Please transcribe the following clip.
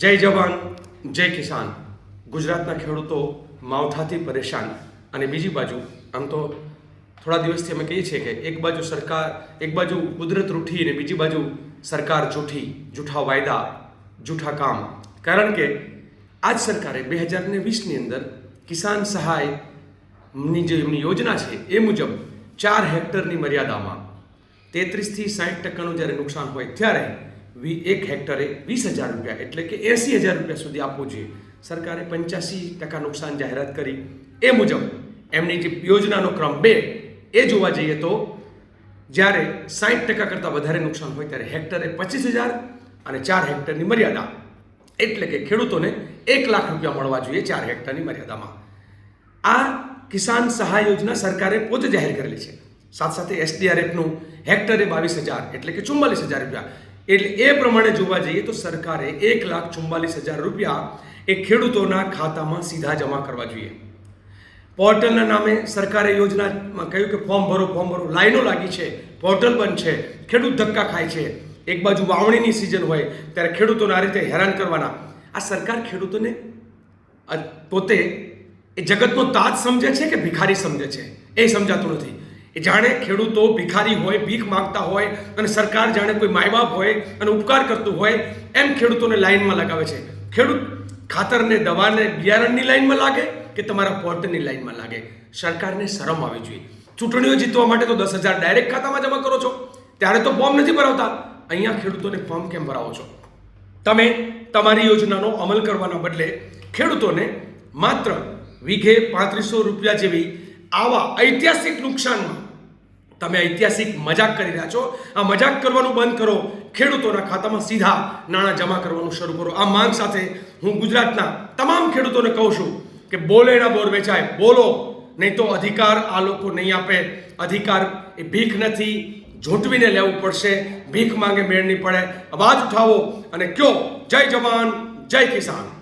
જય જવાન, જય કિસાન. ગુજરાતના ખેડૂતો માવઠાથી પરેશાન. અને બીજી બાજુ, આમ તો થોડા દિવસથી અમે કહીએ છીએ કે એક બાજુ સરકાર, એક બાજુ કુદરત રૂઠી અને બીજી બાજુ સરકાર જૂઠી, જૂઠા વાયદા, જૂઠા કામ. કારણ કે આજ સરકારે બે હજાર ને વીસની અંદર કિસાન સહાયની જે એમની યોજના છે, એ મુજબ ચાર હેક્ટરની મર્યાદામાં તેત્રીસથી સાઠ ટકાનું જ્યારે નુકસાન હોય, ત્યારે એક હેક્ટરે વીસ હજાર રૂપિયા, એટલે કે એંસી હજાર રૂપિયા સુધી આપવું જોઈએ. સરકારે પંચ્યાસી ટકા નુકસાન જાહેરાત કરી. એ મુજબ એમની જે યોજનાનો ક્રમ બે, એ જોવા જઈએ તો જ્યારે સાઠ ટકા કરતાં વધારે નુકસાન હોય ત્યારે હેક્ટરે પચીસ હજાર અને ચાર હેક્ટરની મર્યાદા. એટલે કે ખેડૂતોને એક લાખ રૂપિયા મળવા જોઈએ ચાર હેક્ટરની મર્યાદામાં. આ કિસાન સહાય યોજના સરકારે પોતે જાહેર કરેલી છે. સાથે સાથે એસડીઆરએફનું હેક્ટરે બાવીસ હજાર, એટલે કે ચુમ્માલીસ હજાર રૂપિયા. એટલે એ પ્રમાણે જોવા જઈએ તો સરકારે એક લાખ ચુમ્માલીસ હજાર રૂપિયા એ ખેડૂતોના ખાતામાં સીધા જમા કરવા જોઈએ. પોર્ટલના નામે સરકારે યોજનામાં કહ્યું કે ફોર્મ ભરો ફોર્મ ભરો, લાઈનો લાગી છે, પોર્ટલ બંધ છે, ખેડૂત ધક્કા ખાય છે. એક બાજુ વાવણીની સિઝન હોય, ત્યારે ખેડૂતોને આ રીતે હેરાન કરવાના. આ સરકાર ખેડૂતોને પોતે એ જગતનો તાજ સમજે છે કે ભિખારી સમજે છે? એ સમજાતું નથી. જાણે ખેડૂતો ભિખારી હોય, ભીખ માંગતા હોય અને સરકાર જાણે કોઈ માયબાપ હોય અને ઉપકાર કરતું હોય, એમ ખેડૂતોને લાઈનમાં લગાવે છે. ખેડૂત ખાતરને, દવાને બિયારણની લાઈનમાં લાગે કે તમારા પોર્ટની લાઈનમાં લાગે? સરકારને શરમ આવી જોઈએ. ચૂંટણીઓ જીતવા માટે તો દસ હજાર ડાયરેક્ટ ખાતામાં જમા કરો છો. ત્યારે તો ફોર્મ નથી ભરાવતા. અહીંયા ખેડૂતોને ફોર્મ કેમ ભરાવો છો? તમે તમારી યોજનાનો અમલ કરવાના બદલે ખેડૂતોને માત્ર વીઘે પાંત્રીસો રૂપિયા જેવી આવા ઐતિહાસિક નુકસાનમાં તમે ઐતિહાસિક મજાક કરી રહ્યા છો. આ મજાક કરવાનું બંધ કરો. ખેડૂતોના ખાતામાં સીધા નાણાં જમા કરવાનું શરૂ કરો. આ માંગ સાથે હું ગુજરાતના તમામ ખેડૂતોને કહું છું કે બોલે ના બોર વેચાય. બોલો. નહીં તો અધિકાર આ લોકો નહીં આપે. અધિકાર એ ભીખ નથી. ઝૂંટવીને લેવું પડશે. ભીખ માંગે મેળ નહીં પડે. અવાજ ઉઠાવો અને કયો. જય જવાન. જય કિસાન.